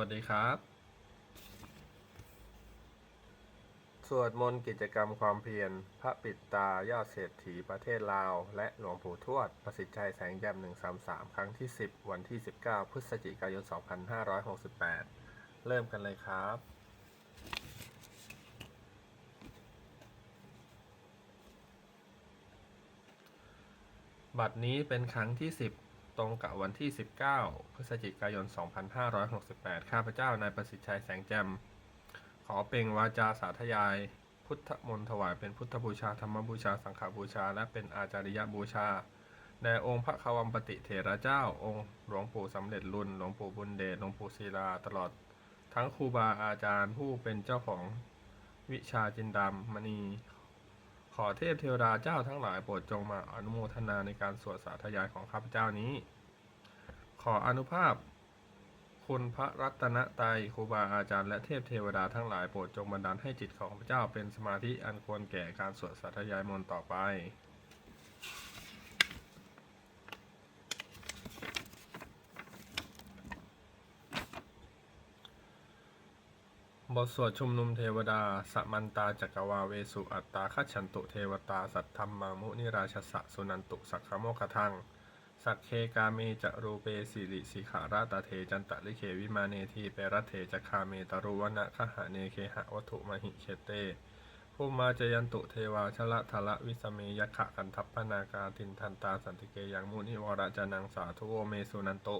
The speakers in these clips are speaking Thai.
วัสดีครับ สวดมนต์กิจกรรมความเพียร พระปิดตายอดเศรษฐีประเทศลาว และหลวงปู่ทวด ประสิทธิ์ชัยแสงแจ่ม133 ครั้งที่ 10 วันที่ 19 พฤศจิกายน 2568 เริ่มกันเลยครับบัตรนี้เป็นครั้งที่10 ตรงกับวันที่ 19 พฤศจิกายน 2568 ข้าพเจ้านายประสิทธิ์ชัยแสงแจ่มขอเปล่งวาจาสาธยาย พุทธมนต์ถวายเป็นพุทธบูชาธรรมบูชาสังฆบูชา และเป็นอาจาริยบูชาแด่องค์พระควัมปติเถระเจ้า องค์หลวงปู่สำเร็จรุ่นหลวงปู่บุญเดชหลวงปู่ศิลาตลอด ทั้งครูบาอาจารย์ผู้เป็นเจ้าของวิชาจินดามณี ขอเทพเทวดาเจ้าทั้งหลายโปรดจงมาอนุโมทนาในการสวดสาธยายของข้าพเจ้านี้ ขออนุภาพคุณพระรัตนตรัยครูบาอาจารย์และเทพเทวดาทั้งหลายโปรดจงบันดาลให้จิตของพระเจ้าเป็นสมาธิอันควรแก่การสวดสาธยายมนต์ต่อไป บทสวดชุมนุมเทวดาสมันตาจักรวาเวสุอัตตาคัจฉันตุเทวตาสัทธรรมามุนิราชสะสุนันตุสักขโมคทังสักเคกาเมจะรูเปสิริสิขาราตเทจันตะลิเขวิมาเนทีเปรัตเถจคาเมตรุวนะคหะเนเคหะวัตุมหิเคเตภูมาจยันตุเทวาชละทละวิสเมยขะกันทัพพนากาตินทันตาสันติเกยังมุนิวรจนังสาธุโอเมสุนันโต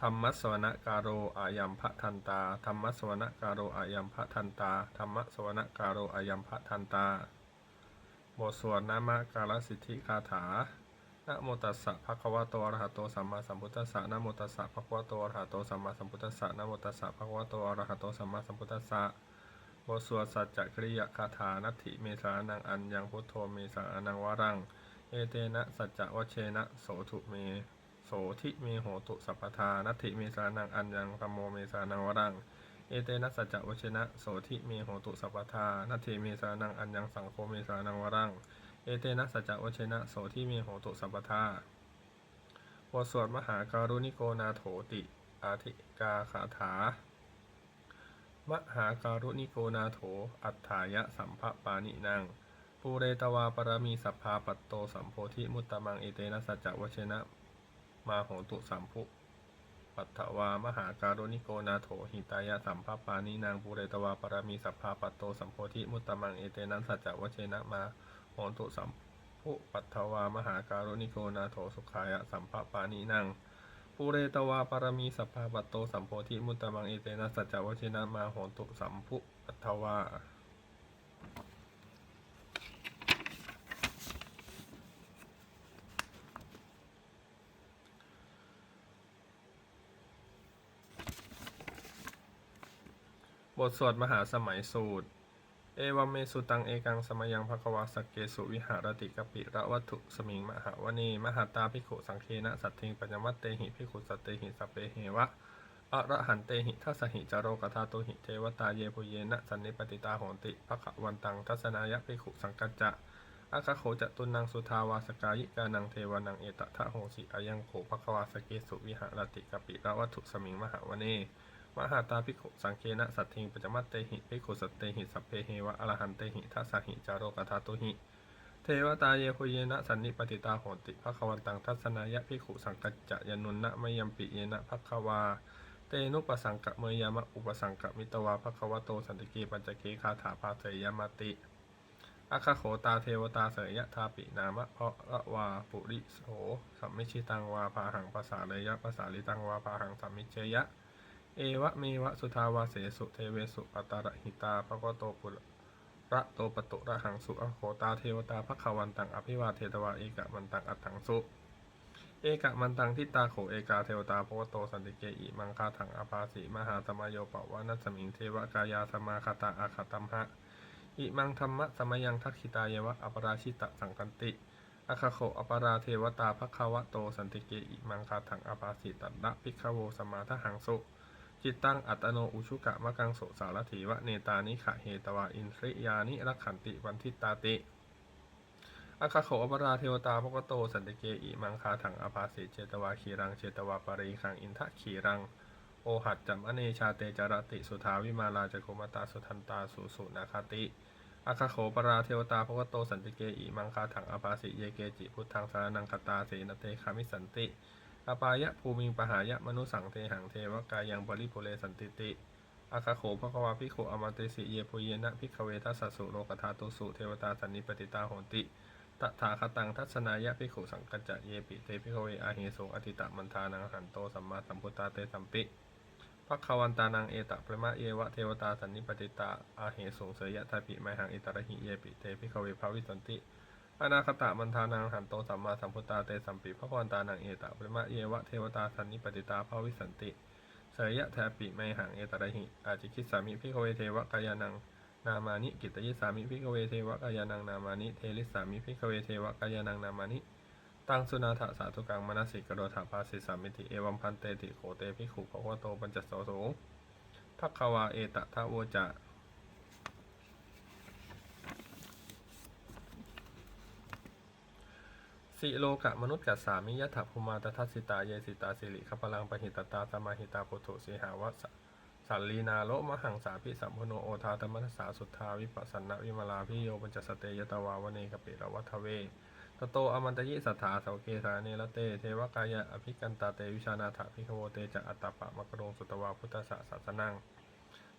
ธรรมสวนการโรอายัมพะทันตาธรรมสวนการโรอายัมพะทันตาธรรมสวนการโรอายัมพะทันตา บทสวดนามการสิทธิคาถานะโมตัสสะภะคะวะโตอะระหะโตสัมมาสัมพุทธัสสะนะโมตัสสะภะคะวะโตอะระหะโตสัมมาสัมพุทธัสสะนะโมตัสสะภะคะวะโตอะระหะโตสัมมาสัมพุทธัสสะบทสวดสัจจกริยคาถานัตถิเมสานังอัญญังพุทโธเมสานังวรัง เอเตนะสัจจวเชนะโสทุเม โสทิเมโหตุสัพพทานัตถิเมสานังอัญญังธรมโมเมสานังวรัง เอเตนะสัจจวชเชนะโสทิเมโหตุสัพพทานัตถิเมสานังอัญญังสังโฆเมสานังวรัง เอเตนะสัจจวชเชนะโสทิเมโหตุสัพพทาบทสวดมหาการุณิโกนาโถติอาธิกาคาถามหาการุณิโกนาโถ อัฏฐายะสัมภปานินังปูเรตวาปรมีสัพพาปัตโตสัมโพธิมุตตมังเอเตนะสัจจวชนะ มาโหตุสัมภุปัตถวามหาการุณิโกนาโถหิตายะสัมภปานินางปุเรตวาปรมีสัพพาปัตโตสัมโพธิมุตตมังเอเตนะสัจจวเชนะมาโหตุสัมภุปัตถวามหาการุณิโกนาโถสุขายะสัมภปานินางปุเรตวาปรมีสัพพาปัตโตสัมโพธิมุตตมังเอเตนะสัจจวเชนะมาโหตุสัมภุปัตถวา บทสวดมหาสมัยสูตร เอวัมเมสุตังเอกังสมยังภควาสกเกสุวิหารติกปิระวัตถุสมิงมหาวณีมหาตาภิกขุสังเคนะสัตถิงปัญญมัตเตหิภิกขุสัตเตหิสพเปเหวะอะระหันเตหิทัสหิจารโรกธาตุหิเทวตาเยปุเยนะสันนิปติตาโหติภควันตังทัศนายะภิกขุสังกัจจะอาคาโขจะตุนังสุทาวาสกายิกานังเทวานังเอตทะโหสิอายังโขภควาสเกสุวิหารติกปิระวัตถุสมิงมหาวณี มหาตาภิกขุสังเคนะสัตถิงปัจจมัตเตหิภิกขุสัตเตหิสัพเพเหวะอรหันเตหิทัสสหิจารกธาตุหิ เทวตาเยโคเยนะสันนิปติตาโหติภควันตังทัศนายะภิกขุสังกัจจะยนุนนะมยัมปิเยนะภควา เตนุปสังกะเมยามะอุปสังกะมิตวาภควโตสันติกีปัญจเกคาถาภาเสยามติอาคาโขตาเทวตาเสยยะทาปินามะเพราะระวาปุริโสสัมมิชิตังวาพาหังภาษาเลยะภาษาลิตังวาพาหังสัมมิเชยะ เอวะเมวะสุทาวาเสสุเทเวสุอัตตระหิตาภะคะโตปุระโตปตุระหังสุอโคตาเทวตาภควันตังอภิวาเทตวาเอกะมันตังอัตถังสุเอกะมันตังทิตาโขเอกาเทวตาภะคะโตสันติเกอิมังคาถังอภาสิมหาสมโยปวานัสมิงเทวกายาสมาคตาอาคตัมหะอิมังธรรมะสมยังทักขิตายวะอปราชิตะสังกันติอคาโขอปราเทวตาภควะโตสันติเกอิมังคาถังอภาสิตัดละภิกขโวสมาทหังสุ จิตตังอัตโนอุชุกะมะกังโสสารถีวะเนตานิขะเหตวาอินทริยานิรักขันติวันทิตาติอาคาโขอปราเทวตาภกโตสันติเกอิมังคาถังอภาสิเจตวาขีรังเจตวาปริขังอินทะขีรัง โอหัดจัมอเนชาเตจารติสุทาวิมาลาจโกมตาสุทันตาสุสุนาคาติอาคาโขปราเทวตาภวโตสันติเกอิมังคาถังอภาสิเยเกจิพุทธังสารนังคตาเสนเตคามิสันติ อปายะภูมิงปหายะมนุสังเทหังเทวกายังบริปุเรสันติติอาคาโขภควาภิกขุอมตติสิเยปุเยนะภิกเวทัสสสุโลกธาตุสุเทวตาสันนิปติตาโหติตถาคตังทัศนายะภิกขุสังกัจจะเยปิเตภิกเวอาหิสงอธิตะมันทานังหันโตสัมมาสัมพุทธาเตสัมปิภักขวันตานังเอตะปรมะเยวะเทวตาสันนิปติตาอาเหสงเสยยะทาปิไมหังอิตระหิเยปิเตภิกเวภาวิสันติ อนาคตะมันทานังหันโตสัมมาสัมพุทธาเตสัมปิภักขวันตานังเอตะประมะเยวะเทวตาสันนิปติตาภาวิสันติเสยยะทปิไมหังเอตระหิ อาจิคิสสามิภิกเวเทวกายานังนามานิกิตยิสามิพิกเวเทวกายานังนามานิเทลิสามิพิกเวเทวกายานังนามานิตังสุนาถสาธุกังมนสิกโดถาภาสิสามิติเอวัมพันเตติโขเตพิขุภควโตปัญจโสโสทักขวาเอตะทะโวจะ สิโลกะมนุษย์กัสสามิยะถภูมาตทัสสิตาเยสิตาสิริขพลังปหิตตาสมาหิตาปุถุสีหาวสสัลลีนาโลมหังสาพิสัมพุโนโอทาธรรมทัสสาสุทธาวิปัสสนะวิมลาพิโยปัญจสเตยตวาวเนกปิระวัฏเวตโตอมันตยิสัทธาเสาเกสาเนละเต เทวกายะอภิกันตาเตวิชานาถาภิกขโวเตจะอัตตปะมะกรงสุตวาพุทธสสะสนัง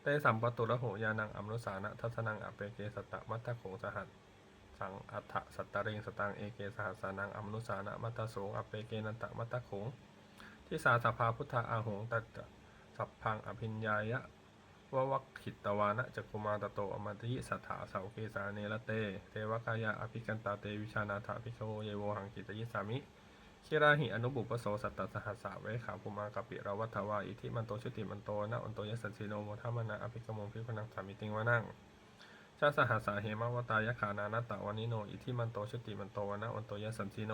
เตสัมปตุระโหยานังอัมนุสานะทัสนังอเปเกสตตะมัตตะโขงสหัส สังอัฏฐสัตตะเริงสตังเอเกสหัสสานังอมนุสานะมัตตโสงอเปเกนันตะมัตตโขงที่สาสภาพุทธาอาหงตัจจะสัพพังอภิญญายะววัคขิตวานะจักุมาตโตอมัตยิสัทธาเสาเกสาเนละเต เทวกายะอภิกันตาเตวิชานาถาภิกโวเยโวหังกิตยิสามิคิราหิอนุบุปโสสัตตสหัสสะเวขาภูมากปิรวัฏวาอิทิมันโตชุติมันโตนะอนโตยสันสิโนโมทัมมนะอภิกมงพิพนังสามิติงวานัง ชาสหัสสะเหมวตายะขานานัตตะวานิโน อิทิมันโตชุติมันโตนะอนโตยสันสิโน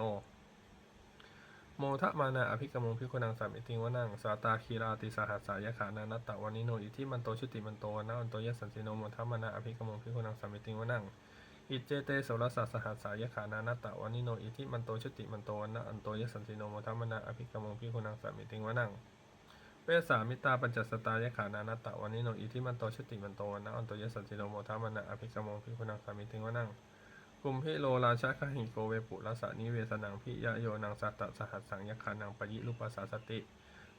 โมทะมานาอภิกรมงพิคุนังสามิติงวนังสาตาคีราติสหัสสายขานานัตตะวานิโน อิทิมันโตชุติมันโตวนะอันโตยสันสิโน โมทะมานาอภิกรมงพิคุนังสามิติงวนังอิเจเตโสรสสสหัสสายขานานัตตะวานิโน อิทิมันโตชุติมันโตวนะอันโตยสันสิโน โมทะมานาอภิกรมงพิคุนังสามิติงวนัง เวสสามิตาปัญจสตายขานานัตตะวานิโนอิทิมันโตชติมันโตวนะอันโตยสันสิโนโมทะมานาอภิกรมงพิคุนังสามิติงวนังกุมพิโลราชาคหิโกเวปุรสานิเวสนังพิยะโยนังสัตตสหัสสังยคานังปยิลุปัสสาสติ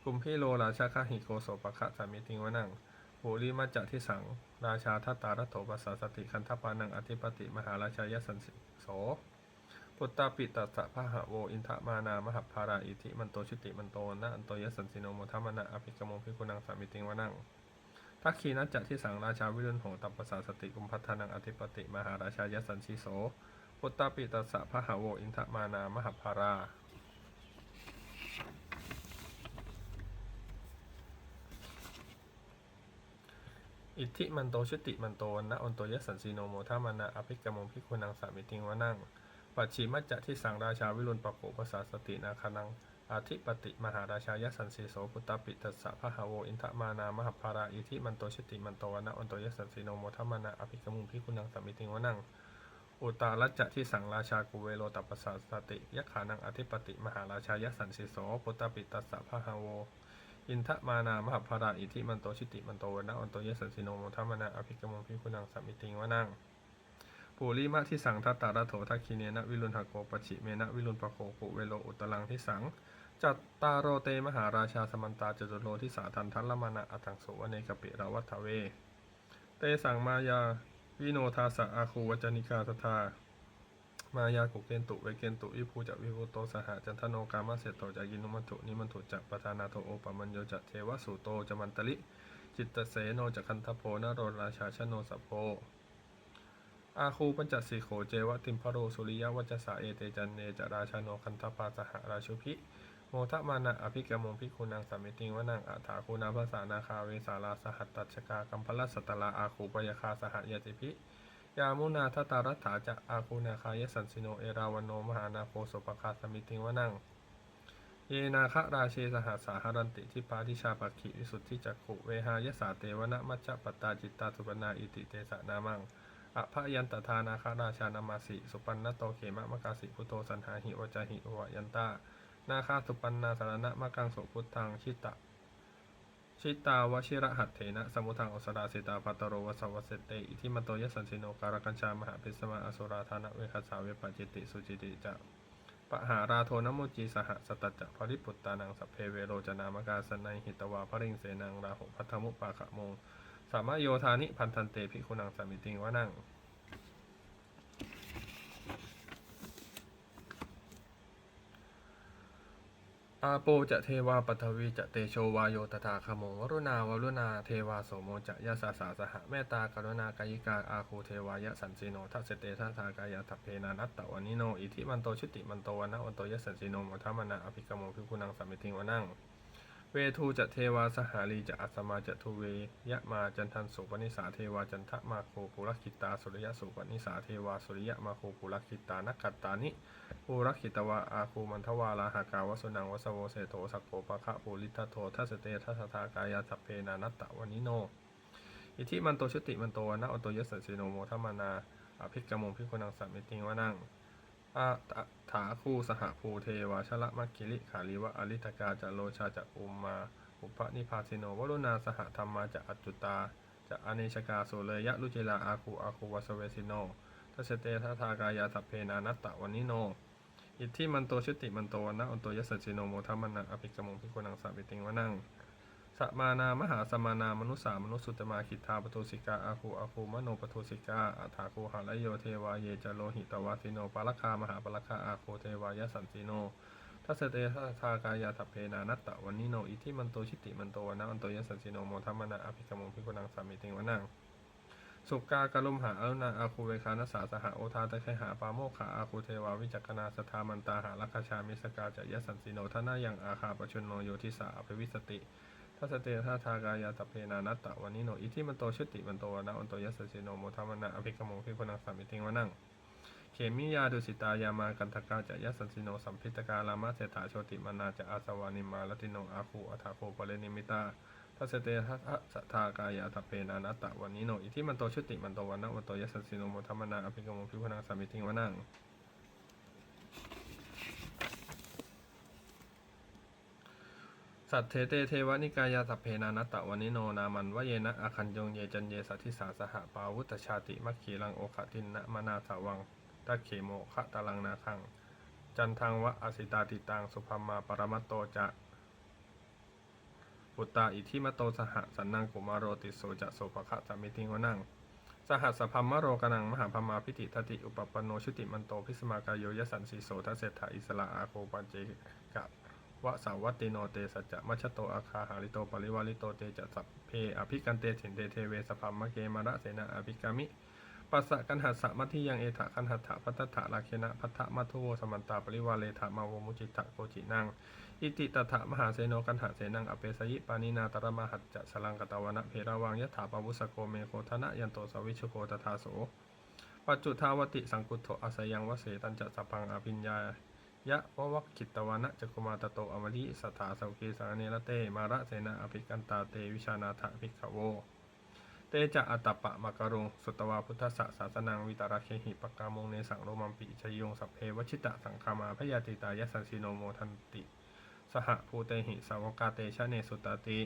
กุมพิโลราชาคหิโกโสปะคะสามิติงวนังปุริมัจจทิสัง ราชาทัตตารัตโถปัสสาสติคันทปานังอธิปติมหาราชายสันสิโส ปุตตาปิตัสสะพะหะโว อินทมานามหัพาราอิทิมันโตชุติมันโตนะอันโตยสันสิโนโมทัมมนะอภิกมงพิกุนังสามิติงวะนังทักขีนัจจะที่สังราชาวิรุณโหตัปปสาสติกุมพัฒนังอธิปติมหาราชายสันสีโสพุตตาปิตัสสะพะหาโว อินทมานามหัพาราอิทธิมันโตชุติมันโตนะอนโตยสันสีโนโมทามานะอภิกรมงพิคุนังสามิติงวะนั่ง ปัจฉิมัจจะที่สังราชาวิรุณปะโกภาษาสตินาคานังอธิปติมหาราชายสันสีโสพุตตปิตัสสะพะหาโวอินทมานามหัพพาราอิทิมันโตชุติมันโตวนะอนโตยสันสีโนโมทมานะอภิกรมงพิคุนังสามิติงวนั่งอุตารัจจะที่สังราชากุเวโรตัปสาสติยะขานังอธิปติมหาราชายสันสิโสปุตตปิตัสสะพะหาโว อินทมานามหัพพาราอิทิมันโตชิติมันโตวนะอันโตยสันสิโนโมทัมมนาอภิกรมงพิคุนังสัมมิติงวนัง ปูริมะที่สังทัตตาระโถทักคิเนนะวิรุณหโกปชิเมนะวิรุณปะโคกุเวโลอุตลังที่สังจัตตารโรเตมหาราชาสมันตาจตุโลที่สาทันทัละมานะอัตังสุวเนกปิระวัฏเว เตสังมายาวิโนทาสะอาคูวจนิกาตถามายากุเกนตุเวเกนตุวิภูจะวิภูโตสหจันทโนกามะเสตโตจะยินุมันตุนิมันตุจะปทานาโตโอปะมัญโยจะเทวสุโตจมันตลิ จิตตเสโนจะคันทโพนโรราชาชโนสัพโพ อาคูปัญจสีโขเจวติมพโรสุริยวัจสาเอเตจันเนจราชาโนคันทปาสหราชุพิโมทมานะอภิกมงพิคุนังสามิติงวนังอัฏฐาคูนาภาษานาคาเวสาลาสหัตตัชกากัมพลัสสตตลาอาคูปยคาสหยติพิยามุนาทตารัฐาจะอาคูนาคายสันสิโนเอราวันโนมหานาโคสุปคาสมิติงวนังเยนาคะราเชสหัสสาหรันติทิปาทิชาปักขิวิสุทธิจักขุเวหายสาเตวนะมัจจปัตตาจิตตาสุปนาอิติเตสะนามัง อภยันตทานาคาราชานามาสิ สุปันนโตเขมะมะกาสิพุโตสันหาหิวจาหิวยันตานาคาสุปันนาสารณะมะกังสุพุทธังชิตะ ชิตาวชิระหัตเถนะสมุทังอสดาสิตาปัตตโรวสวัสเตอิทิมโตยสันสิโนการกัญชามหาปิสมาอสุราธานะเวคัสาเวปจิติสุจิติจะปะหาราโทนโมจีสหสตัจจะภริปุตตานังสัพเพเวโรจนามกาสนัยหิตวาภริงเสนังราหุพัทธมุปาขะโมง สามารถโยธานิพันธันเตภิกขุนังสามิติงวะนั่ง อาโปจะเทวาปัทวีจะเตโชวาโยตถาคโมวรุณาวรุณาเทวาโสโมจะยะสาสาสหะเมตตากรุณากายิกาอาคูเทวายะสันสิโนทัสเตทัสากายะทัพเพนานัตตะวันิโนอิทิมันโตชุติมันโตวนะวันโตยะสันสิโนมทัมมนาอภิกรโมพิกุนังสัมมิติงวนัง เวทูจะเทวาสหารีจะอัสมาจะทูเวยะมาจันทันสุปนิสาเทวาจันทะมาโคปุรคิตาสุริยะสุปนิสาเทวาสุริยะมาโคปุรคิตานักกัตตานิปุรคิตวะอาคูมันทวาลาหากาวสุนังวสโวเสโตสักโกปะคะปุริทัตโททัสเตทัสทากายาสเพนานัตตะวนิโน อิทิมันโตชุติมันโตวนะอโตยสสนสิโนโมทมมานาอภิกรมงพิกุนังสัมมิติงวนัง อาตถาคูสหภูเทวาชละมัคคิลิขาลิวะอลิตกาจะโลชาจะอุมมา อุปนิพาสิโนวรุณาสหธรรมาจะอัจจุตาจะอเนชกาโสเลยะลุจิลาอาคูอาคูวสเวสิโนทัสเตทัทากายาสัพเพนานัตตะวันิโน อิทธิมันโตชุติมันโตวนะอันโตยสสนสิโนโมทัมมนาอภิกรมงพิกุนังสัมมิติงวนัง สมานามหาสมานามนุสามนุสุตมาคิทาปทุสิกาอาคูอาคูมโนปทุสิกาอัฐาคูหาลโยเทวาเยจโลหิตวาสิโนปาลคามหาปาลคาอาคูเทวายสันติโนทัสเตทัสทากายาทัพเพนานัตตะวันนิโนอิทิมันโตชิติมันโตวนะอันโตยสันติโนโมทัมมนาอภิกรมงพิกุนังสามิติงวนังสุกากาลุมหาอรุณาอาคูเวคานัสสาสหโอทาตะเคหาปาโมขาอาคูเทวาวิจักนาสทามันตาหาลัคชามิสกาจะยสันติโนทนายังอาคาปชุนโนโยทิสาอภิวิสติ ทัสเตทัทากายาตเพนานัตตะวันนิโนอิทิมันโตชุติมันโตวนะอันโตยัสสิโนโมทัมมนาอภิกรมพิกุนังสามิติงวนังเขมิยาดุสิตายามากันทกาจะยัสสันสิโนสัมพิตกาลามาเศรษฐาโชติมานาจะอาสวานิมาลติโนอาคูอัฐาโคปเลนิมิตาทัสเตทัสทากายาตเพนานัตตะวันนิโนอิทิมันโตชุติมันโตวนะอันโตยัสสิโนโมทัมมนาอภิกรมพิกุนังสามิติงวนัง สัตเทเตเทวนิกายาสัพเพนานัตตะวันิโนนามันวเยนะอาคันยงเยจันเยสัทธิสาสหปาวุตชาติมัคคีลังโอคตินนะมนาสาวังตะเขโมคะตะลังนาคัง จันทังวะอสิตาติตังสุภมมาปรมัตโตจะปุตตาอิทิมโตสหสันนังกุมารโรติโสจะโสภคะจะมิติงวนังสหัสพัมมโรกนังมหาพมาพิติทติอุปปนโนชุติมันโตพิสมากายโยยสันสีโสทัสเศรษฐาอิสระอาโคปัญเจกะ วะสาวัตติโนเตสัจจะมัชโตอาคาหาริโตปริวาริโตเตจะสัพเพอภิกันเตถินเตเทเวสพัมมะเกมระเสนาอภิกามิปัสสะกันหัสสะมัทิยังเอถะกันหัตถะพัตถะลาเคนะพัทธะมัทุโวสมันตาปริวาเลถะมาวมุจิตะโกจินังอิติตถะมหาเสโนกันหะเสนังอเปสยิปานินาตระมหัจจะสลังกตวนะเพราวังยะถาปวุสโกเมโคทนะยันโตสวิชโกตถาโสปัจจุทาวติสังกุโถอาสยังวเสตันจะสพังอภิญญา ยะวะวักขิตวานะจักุมาตโตอมริสถาสาวเกสารเนละเต มาระเสนาอภิกันตาเตวิชานาถภิกขโว เตจะอัตปะมะกะรุงสุตวาพุทธสสะสนังวิตาราเคหิปกามงเนสังโรมัมปิชยยงสัพเพวชิตะสังคามาพยาติตายสันสิโนโมทันติ สหภูเตหิสาวกาเตชะเนสุตติ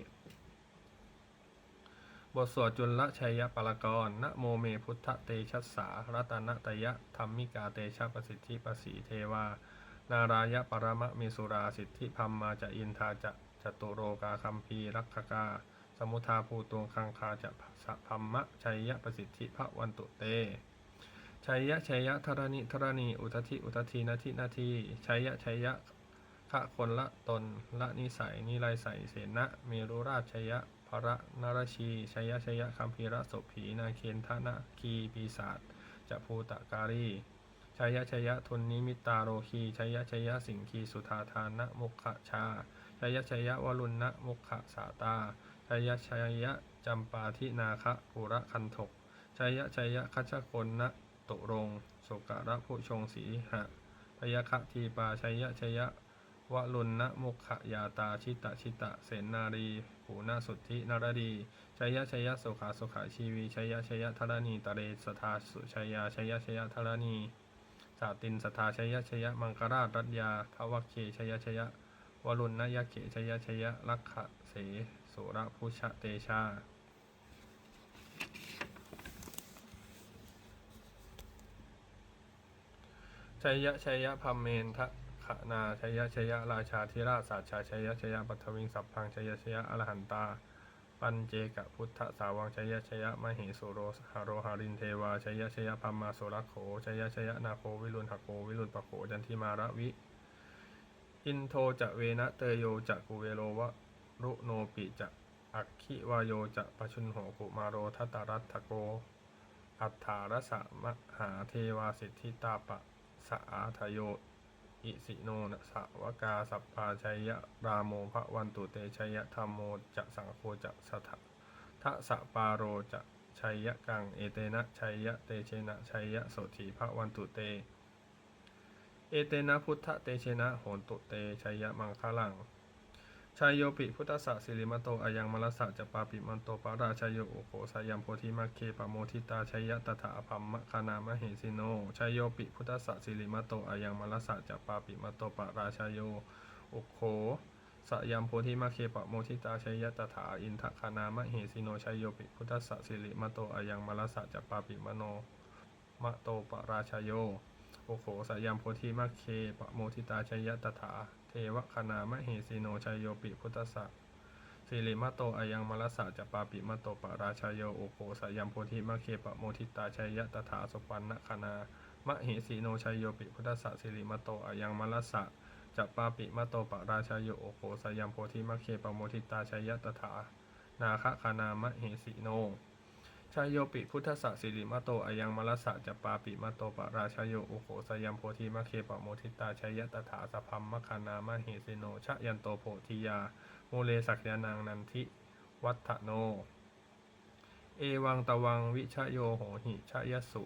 บทสวดจุลชัยปรกรนโมเมพุทธเตชัสสารัตนตยะธรรมิกาเตชะประสิทธิประสีเทวา นารายะปรมะมีสุราสิทธิพัมมาจะอินทาจะจตุโรกาคัมพีรักขกา สมุทาภูตวงคังคาจะสะพัมมะชัยยะประสิทธิพระวันตุเตชัยยะชัยยะธรณีธรณีอุทธิอุทธินาทินาทีชัยยะชัยยะขะคนละตนละนิสัยนิไรใสเสนะเมรุราชชัยยะพระนรชีชัยยะชัยยะคัมพีระโสผีนาเคนทนะคีปีศาจจะภูตะการี ชัยยะชัยยะทุนนิมิตาโรคีชัยยะชัยยะสิงคีสุธาทานะมุขชาชัยยะชัยยะวรุณนะมุขสาตาชัยยะชัยยะจำปาทินาคะปุระคันถกชัยยะชัยยะคัชคนนะตุรงสุกะระผู้ชงสีหะพยคะทีปาชัยยะชัยยะวรุณนะมุขยาตาชิตะชิตะเสนนารีผูนาสุทธินารดีชัยยะชัยยะสุขาสุขาชีวีชัยยะชัยยะธรณีตะเรสทาสุชัยยาชัยยะชัยยะธรณี สาตินสทาชยชยะมังคราชรัตยาทวัคเคชยชยะวรุณนยเขชยชยะลักขะเสสุรพุชเตชาชัยชัยะพัมเมนทะขนาชัยชัยะราชาธิราชสาชาชัยชัยะปัทวิงสัพพังชัยชัยยะอรหันตา ปัญเจกะพุทธสาวังชัยยะชยะมหิสุโรหโรหารินเทวาชัยยะชยะพัมมาโสรโขชัยยะชยะนาโควิรุณหโกวิรุณปะโขจันทิมาระวิอินโทจะเวนะเตโยจะกุเวโรวะรุโนปิจะอักขิวายโยจะปชุนโหกุมาโรทัตตรัตโก อัฏฐารสะมหาเทวาสิทธิตาปะสะอาทโย อิสิโนนะสาวกาสัพพาชัยยะรามโมภวันตุเตชัยยะธรรมโมจะสังโฆจะสถะทะสะปาโรจะชัยยะกังเอเตนะชัยยะเตเชนะชัยยะโสถีภวันตุเต เอเตนะพุทธเตเชนะโหนตุเตชัยยะมังคลัง ชัยโยปิพุทธะสิริมโตอายังมลสะจะปาปิมันโตปาราชัยโยโอโขสายัมโพธิมัคเคปโมทิตาชัยตถาภัมมะคานามเหสิโนชัยโยปิพุทธะสิริมโตอายังมลสะจะปาปิมันโตปาราชัยโยโอโขสยัมโพธิมัคเคปโมทิตาชัยตถาอินทคานามเหสิโนชัยโยปิพุทธะสิริมโตอายังมลสะจะปาปิมโนมะโตปราชายโยโอโขสยามโพธิมัคเคปโมทิตาชัยตถา เทวคณามเหสีโนชัยโยปิพุทธสสะสิริมะโตอายังมลสะจะปาปิมะโตปะราชายโยโอโขสยามโพธิมัคเคปะโมทิตาชัยยะตถาสุปันนคณามะเหสีโนชัยโยปิพุทธสสะสิริมะโตอายังมลสะจะปาปิมะโตปะราชายโยโอโขสยามโพธิมัคเคปะโมทิตาชัยยะตถานาคคณามะเหสีโน ชายโยปิพุทธสสิริมาโตอายังมลสะจะปาปิมาโตปะราชโยโอโขสยัมโพธิมะเคปะโมทิตาชัยตถาสพัมมะคานามะเหสิโน ชะยันโตโพธิยา โมเลสักยานางนันทิวัฒโน เอวังตะวังวิชโยโหหิชยสุ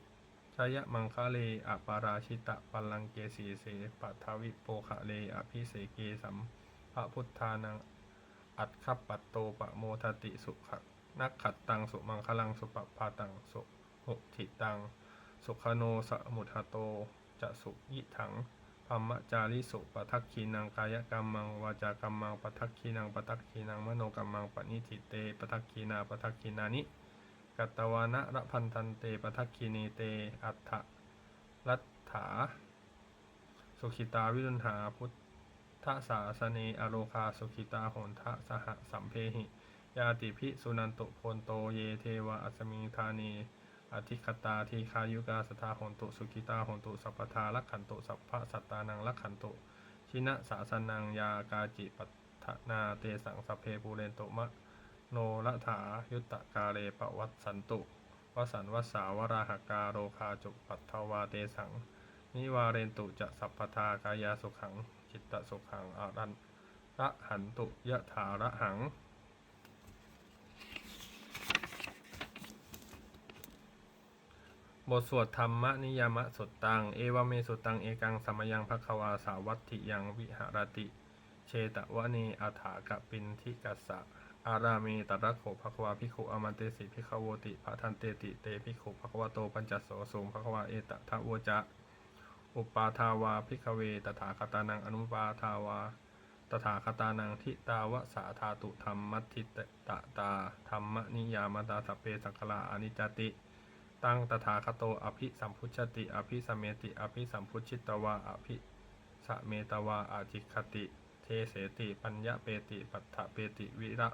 ชยมังคะเลอปาราชิตะปัลลังเกสีเสปัทวิโปคะเลอภิเสเกสัมพระพุทธานังอัตคัปปัตโตปะโมทติสุขะ นักขัดตังสุมังคลังสุปปาตังสุหุทิตัง สุขโนสมุทโตจะสุยิถังพัมมจาริสุปทักขีนังกายกรรมังวาจากรรมังปทักขีนังปทักขีนังมโนกรรมังปณิทิเตปทักขีนาปทักขีนานิกัตตวานะระพันธันเตปทักขีนีเต อัฏฐรัตถา สุขิตาวิรุณหาพุทธสาสเนอโลคาสุขิตาโหนทะสหสัมเพหิ ยาติพิสุนันตุโพนโตเยเทวะอัสมิงธานีอธิคตาทีคายุกาสทาหนตุสุกิตาหนตุสัพพทาลักขันตุสัพพะสัตตานังลักขันตุชินะสาสนังยากาจิปัฏนาเตสังสเพปูเรนโตมะโนละถายุตตะกาเลปวัตสันตุวสันวสาวราหกาโรคาจุปัททวาเตสัง นิวาเรนตุจะสัพพทากายาสุขังจิตตสุขังอารันระหันตุยะถาระหัง บทสวดธรรมนิยมะสุตตัง เอวเมสุตัง เอกังสมยังภควาสาวัตถิยังวิหารติ เชตวเนอาถากะปินทิกัสสะอารามีตระโขภควาภิขุอมันเตสิภิขโวติภะทันเตติเตภิขุภควโตปัญจโสสูงภควาเอตทะโวจะ อุปาทาวาภิขเวตถาคตานังอนุปาทาวา ตถาคตานังทิตาวะสาธาตุธรรมมัทธิตตตาธรรมนิยามตาสเพสังคลาอนิจติ ตั้งตถาคโตอภิสัมพุชติ อภิสมเมติ อภิสัมพุชิตวาอภิสเมตวาอาจิคติ เทเสติ ปัญญาเปติ ปัฏฐเปติ วิระ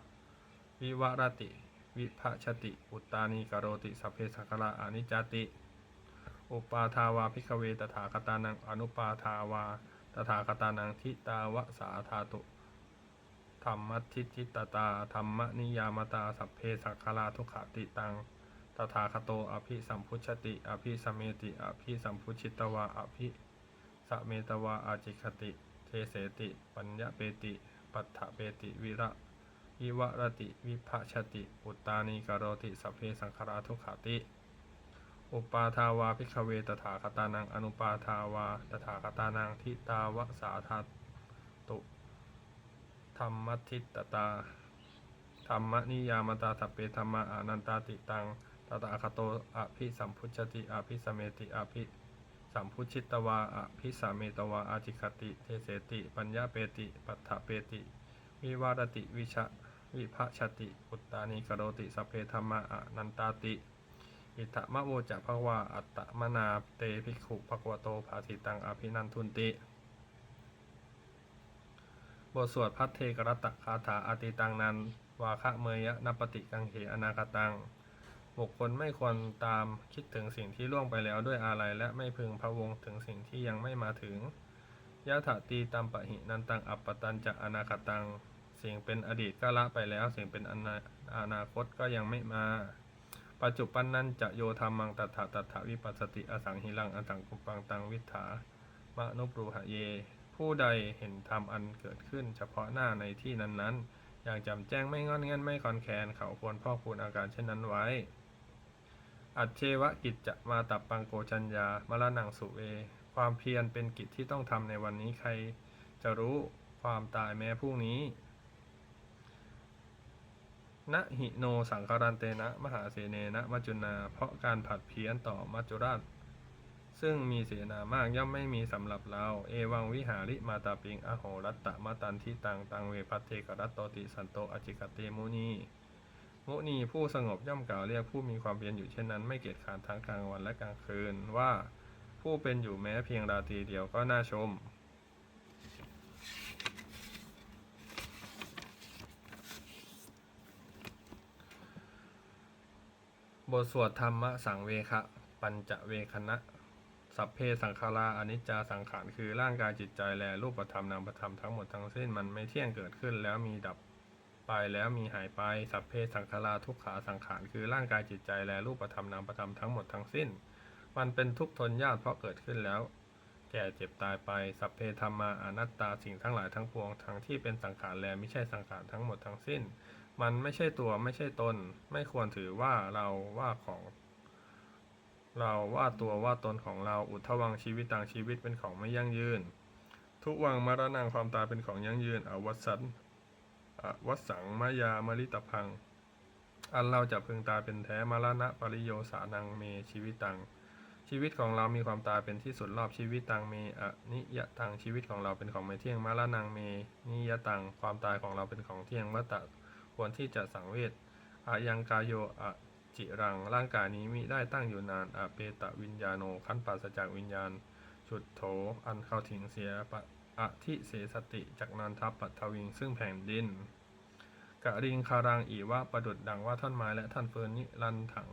วิวรติ วิภชติ อุตตานีกโรติสัพเพสังคลาอนิจจติ อุปาทาวาภิกเวตถาคตานังอนุปาทาวาตถาคตานังทิตาวะสาธาตุธรรมทิจิตตาธรรมนิยามตาสัพเพสังคลาทุขติตัง ตถาคโตอภิสัมพุชติ อภิสมเมติ อภิสัมพุชิตวาอภิสเมตวาอาจิคติ เทเสติ ปัญญาเปติ ปัฏฐเปติ วิระวิวรติ วิภชติ อุตตานีกโรติสัพเพสังคราทุกขติ อุปาทาวาภิกเวตถาคตานัง อนุปาทาวาตถาคตานังทิตาวะสาธาตุธรรมทิตตาธรรมนิยามตาสัพเพธรรมะอนันตาติตัง ตถาคโตอภิสัมพุชติอภิสเมติอภิสัมพุชิตวาอภิสามเมตวาอาจิคติ เทเสติ ปัญญาเปติ ปัฏฐเปติ วิวารติวิชะวิภชติอุตตานิกโรติสเพธรรมะอนันตาติ อิตะมะโวจะภวาอัตตะมนาเตภิกขุภควโตภาสิตังอภินันทุนติ บทสวดพัทเทกรตตะคาถาอาติตังนัน วาคะเมยะนปติกังเหอนาคตัง บุคคลไม่ควรตามคิดถึงสิ่งที่ล่วงไปแล้วด้วยอะไรและไม่พึงพะวงถึงสิ่งที่ยังไม่มาถึงยะถะตีตัมปะหินันตังอัปปตันจะอนาคตัง สิ่งเป็นอดีตก็ละไปแล้ว สิ่งเป็นอนาอนาคตก็ยังไม่มา ปัจจุบันนั้นจะโยธรรมังตถาตถาวิปัสสติอสังหิลังอสังกุปังตังวิถามะนุปรูหะเย ผู้ใดเห็นธรรมอันเกิดขึ้น เฉพาะหน้าในที่นั้นๆอย่างจำแจ้งไม่งอนเงันไม่คอนแคนเขาควรพ่อคูณอาการเช่นนั้นไว้ อัจเชวะกิจจะมาตับปังโกชัญญามรณังสุเวความเพียรเป็นกิจที่ต้องทำในวันนี้ใครจะรู้ความตายแม้พรุ่งนี้นะหิโนสังคารันเตนะ มหาเสเนนะมัจจุนา เพราะการผัดเพี้ยนต่อมัจจุราช ซึ่งมีเสนามากย่อมไม่มีสำหรับเรา เอวังวิหาริมาตาปิง อโหรัตตะมาตันทิตัง ตังเวพัเทกรัตโตติสันโตอจิกเตมุนี มุนีผู้สงบย่อมกล่าวเรียกผู้มีความเพียรอยู่เช่นนั้นไม่เกียจขานทั้งกลางวันและกลางคืนว่าผู้เป็นอยู่แม้เพียงราตรีเดียวก็น่าชม บทสวดธรรมสังเวคะปัญจเวคณะสัพเพสังขาราอนิจจาสังขารคือร่างกายจิตใจและรูปธรรมนามธรรมทั้งหมดทั้งสิ้นมันไม่เที่ยงเกิดขึ้นแล้วมีดับ ไปแล้วมีหายไป สัพเพสังขาราทุกขาสังขารคือร่างกายจิตใจและรูปธรรมนามธรรมทั้งหมดทั้งสิ้น มันเป็นทุกข์ทนยากเพราะเกิดขึ้นแล้ว แก่เจ็บตายไป สัพเพธรรมาอนัตตาสิ่งทั้งหลายทั้งปวงทั้งที่เป็นสังขารและไม่ใช่สังขารทั้งหมดทั้งสิ้น มันไม่ใช่ตัวไม่ใช่ตน ไม่ควรถือว่าเราว่าของเราว่าตัวว่าตนของเราอุทธวังชีวิตต่างชีวิตเป็นของไม่ยั่งยืน ทุกวังมรณะความตายเป็นของยั่งยืนอวัสัน วัสังมายามริตพัง อันเราจะพึงตายเป็นแท้มรณะปริโยสานังเมชีวิตตัง ชีวิตของเรามีความตายเป็นที่สุดรอบชีวิตตังเมอนิยตังชีวิตของเราเป็นของไม่เที่ยงมรณังเมนิยตัง ความตายของเราเป็นของเที่ยงวัตตะควรที่จะสังเวชอายังกายโยอะจิรังร่างกายนี้มิได้ตั้งอยู่นานอเปตะวิญญาโน ขันปราศจากวิญญาณฉุดโถอันเข้าถึงเสียปะ อธิเสสติจากนันทัพปัทวิงซึ่งแผ่นดินกะริงคารังอีว่าประดุดดังว่าท่อนไม้และท่านเฟิร์นนิรันถัง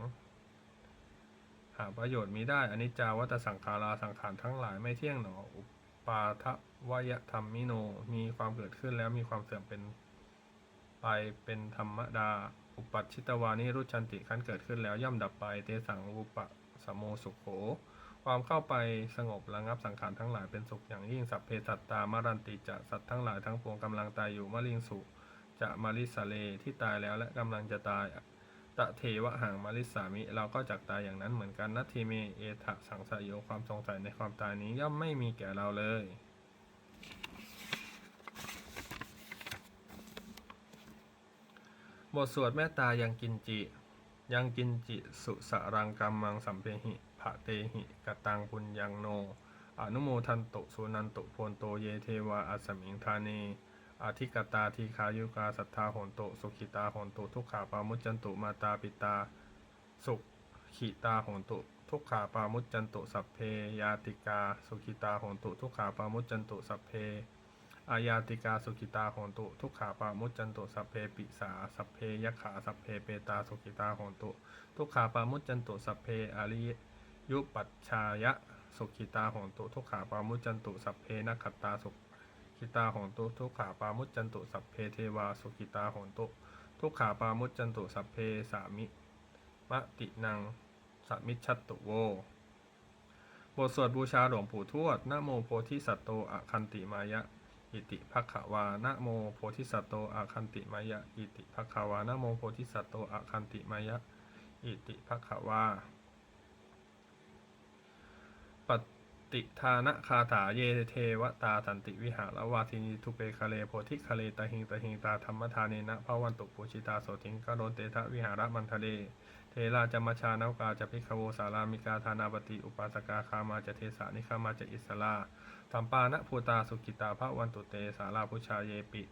หาประโยชน์มิได้อนิจจาวัตสังขาราสังขารทั้งหลายไม่เที่ยงหนออุปาทวยธรรมมิโนมีความเกิดขึ้นแล้วมีความเสื่อมเป็นไปเป็นธรรมดา อุปัชชิตวานิรุชันติขั้นเกิดขึ้นแล้วย่อมดับไปเตสังอุปะสมโมสุขโข ความเข้าไปสงบระงับสังขารทั้งหลายเป็นสุขอย่างยิ่งสัพเพสัตตามารันติจะสัตว์ทั้งหลายทั้งปวงกำลังตายอยู่มะลิงสุจะมาริสาเลที่ตายแล้วและกำลังจะตายตะเทวะหังมาริสามิ เราก็จักตายอย่างนั้นเหมือนกันนัตทีเมเอทะสังสยโยความสงสัยในความตายนี้ย่อมไม่มีแก่เราเลยบทสวดแม่ตายังกินจิ ยังกินจิสุสรังกัมมังสัมเพหิ ภะเตหิกตังปุญญังโน อนุโมทันตุสุนันตุโพนโตเยเทวาอัสมิงธาเนอาทิกตาทีคายุกาสัทธาหนโตสุขิตาหนโตทุกขาปามุจจันตุมาตาปิตา สุขิตาหนโตทุกขาปามุจจันตุสัพเพยาติกา สุขิตาหนตุทุกขาปามุจจันตุสัพเพอายาติกาสุขิตาโหนตุ ทุกขาปามุจจันตุสัพเพปิสาสัพเพยะขาสัพเพเปตาสุขิตาโหนตุ ทุกขาปามุจจันตุสัพเพอริ ยุปัชชายะสุขิตาโหนตุทุกขาปามุจจันตุสัพเพนักขตตาสุขิตาโหนตุทุกขาปามุจจันตุสัพเพเทวาสุขิตาโหนตุทุกขาปามุจจันตุสัพเพสามิมะตินังสัมิชัตตุโวบทสวดบูชาหลวงปู่ทวดนะโมโพธิสัตโตอะคันติมายะ อิติภักขวานะโมโพธิสัตโตอะคันติมายะ อิติภักขวานะโมโพธิสัตโตอะคันติมายะ อิติภักขวา ป ฏิทานะคาถาเยเทวตาสันติวิหารวาทินีทุเปคะเลโพธิคะเลตะหิงตะหิงตาธรรมทาเนนะภาวันตุปุชิตาโสติงกโรเตทะวิหารมันทะเลเทราจมชานาวกาจะพิกขโวสารามิกาธานาปติอุปาสกาคามาจะเทสานิคามาจะอิสลาธรรมปานะภูตาสุกิตาพระวันตุเตสาราพุชาเยปิ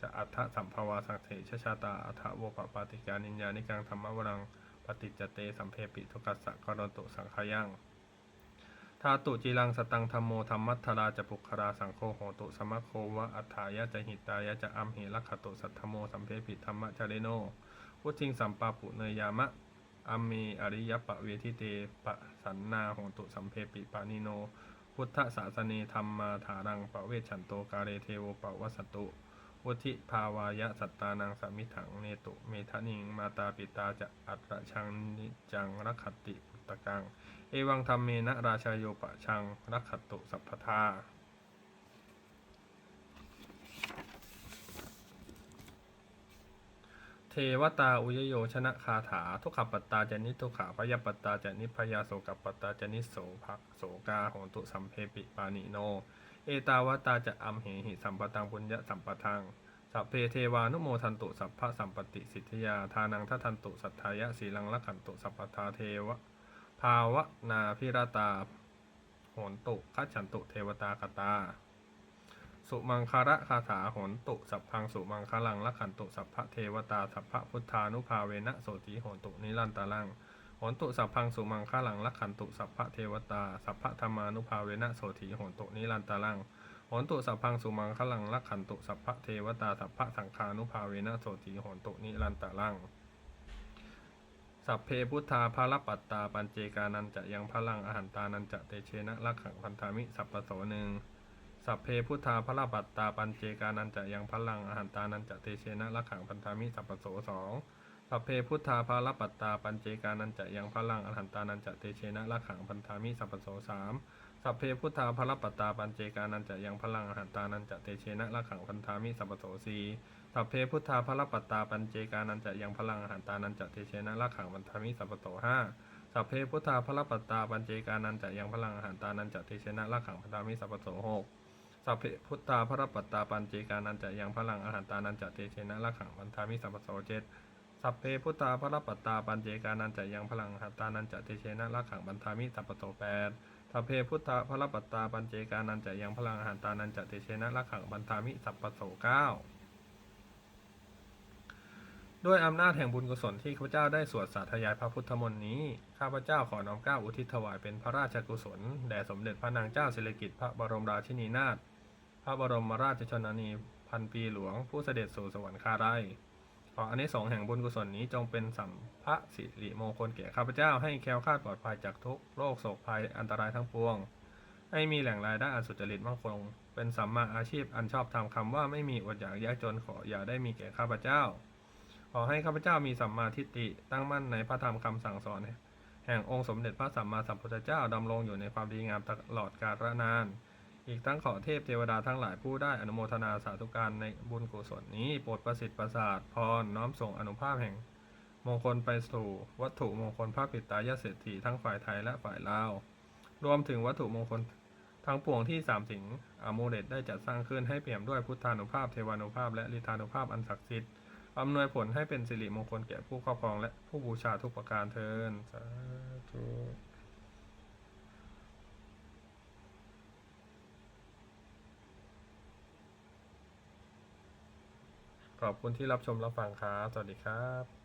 จะอัฏฐสัมภวาสังเทชชาตาอัฏฐโวปปาติกานิญญานิกังธรรมวรังปฏิจจเตสัมเพปิทุกัสสะกรณตุสังขยัง ทาตุจิรังสตังธรรมโมธรรมัทธราจะปุคราสังโฆโหตุสมะโควะอัฏฐายะจะหิตายะจะอัมเหลักขตุสัทธโมสัมเพปิธรรมะจาริโนพุทธิงสัมปาปุเนยามะอัมเมอริยปะเวทิเตปะสันนาโหตุสัมเพปิปานิโน พุทธศาสเนธรรมมาถารังปะเวชันโตกาเรเทโวปะวสตุวุธิภาวายะสัตตานังสมิถังเนตุเมทะนิงมาตาปิตาจะอัตระชังนิจังรักขติปุตตกัง เอวังธรรมเมนะราชาโยปะชังรักขตุสัพพทาเทวตาอุยโยชนะคาถา ทุกขปัตตาจนิทุกขาพยปัตตาจนิพยาโสกปัตตาจนิโสภะโสกาโหตุสัมเพปิปานิโน เอตาวตาจะอัมเหหิสัมปตังปุญญสัมปทังสัพเพเทวานุโมทันตุสัพพะสัมปติสิทธิยาทานังทัทันตุสัทธายะสีลังละขันตุสัพพทาเทวะ ภาวนาพิรตาโหนตุคัจฉันตุเทวตากตา สุมังคาระคาถาโหนตุ สัพพังสุมังคลังละขันตุสัพพะเทวตาสัพพะพุทธานุภาเวนะโสติโหนตุนิรันตาลังโหนตุสัพพังสุมังคลังละขันตุสัพพะเทวตาสัพพะธรรมานุภาเวนะโสติโหนตุนิรันตาลังโหนตุสัพพังสุมังคลังละขันตุสัพพะเทวตาสัพพะสังฆานุภาเวนะโสติโหนตุนิรันตาลัง สัพเพพุทธาภารปัตตาปัญเจกานันจะยังพลังอาหันตานันจะเตเชนะลักขังพันธามิสัพปโสหนึ่งสัพเพพุทธาภารปัตตาปัญเจกานันจะยังพลังอาหันตานันจะเตเชนะลักขังพันธามิสัพปโสสองสัพเพพุทธาภารปัตตาปัญเจกานันจะยังพลังอาหันตานันจะเตเชนะลักขังพันธามิสัพปโสสามสัพเพพุทธาภารปัตตาปัญเจกานันจะยังพลังอาหันตานันจะเตเชนะลักขังพันธามิสัพปโสสี่ สัพเพพุทธาภระปัตตาปัญเจกานันจะยังพลังอาหารตานันจะเทเชนะลักขังวันทามิสัพพโตห้าสัพเพพุทธาภระปัตตาปัญเจกานันจะยังพลังอาหารตานันจะเทเชนะลักขังวันทามิสัพพโตหกสัพเพพุทธาภระปัตตาปัญเจกานันจะยังพลังอาหารตานันจะเทเชนะลักขังวันทามิสัพพโตเจ็ดสัพเพพุทธาภระปัตตาปัญเจกานันจะยังพลังอาหารตานันจะเทเชนะลักขังวันทามิสัพพโตแปดสัพเพพุทธาภระปัตตาปัญเจกานันจะยังพลังอาหารตานันจะเทเชนะลักขังวันทามิสัพพโตเก้า ด้วยอำนาจแห่งบุญกุศลที่ข้าพเจ้าได้สวดสาธยายพระพุทธมนต์นี้ ข้าพเจ้าขอน้อมเกล้าอุทิศถวายเป็นพระราชกุศล แด่สมเด็จพระนางเจ้าสิริกิติ์พระบรมราชินีนาถ พระบรมราชชนนีพันปีหลวงผู้เสด็จสู่สวรรคาลัยขออานิสงส์แห่งบุญกุศลนี้จงเป็นสัมภะสิริมงคลแก่ข้าพเจ้าให้แคล้วคลาดปลอดภัยจากทุกโรคโศกภัยอันตรายทั้งปวง ให้มีแหล่งรายได้อันสุจริตมั่งคง เป็นสัมมาอาชีพอันชอบธรรมคำว่าไม่มีอดอยากยากจนขออย่าได้มีแก่ข้าพเจ้า ขอให้ข้าพเจ้ามีสัมมาทิฏฐิตั้งมั่นในพระธรรมคำสั่งสอนแห่งองค์สมเด็จพระสัมมาสัมพุทธเจ้าดำรงอยู่ในความดีงามตลอดกาลนาน อีกทั้งขอเทพเทวดาทั้งหลายผู้ได้อนุโมทนาสาธุการในบุญกุศลนี้โปรดประสิทธิ์ประสาทพรน้อมส่งอนุภาพแห่ง มงคลไปสู่วัตถุมงคลพระปิตายเศรษฐีทั้งฝ่ายไทยและฝ่ายลาว รวมถึงวัตถุมงคลทั้งปวงที่สามสิงอโมเดตได้จัดสร้างขึ้นให้เปี่ยมด้วยพุทธานุภาพเทวานุภาพและลิธานุภาพอันศักดิ์สิทธิ์ อำนวยผลให้เป็นสิริมงคลแก่ผู้ครอบครองและผู้บูชาทุกประการเทินสาธุขอบคุณที่รับชมรับฟังครับ สวัสดีครับ